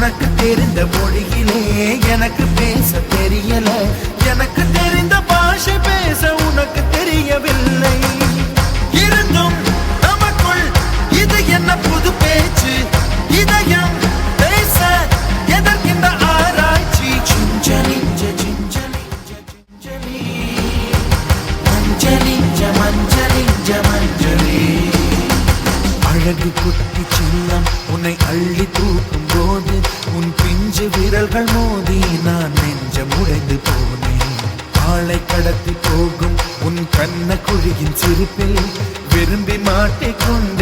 உனக்கு தெரிந்த மொழியிலே எனக்கு பேச தெரியல. அழகு குட்டி சின்னம் உன்னை அள்ளி தூக்கும் போது உன் பிஞ்சு விரல்கள் மோதி நான் நெஞ்சம் உடைந்து போனேன். ஆளை கடத்தி போகும் உன் கண்ண குழியின் சிரிப்பில் விரும்பி மாட்டிக்கொண்டு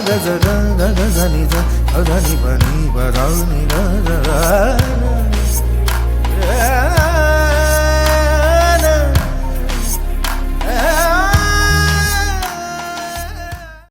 ग पनि ग ग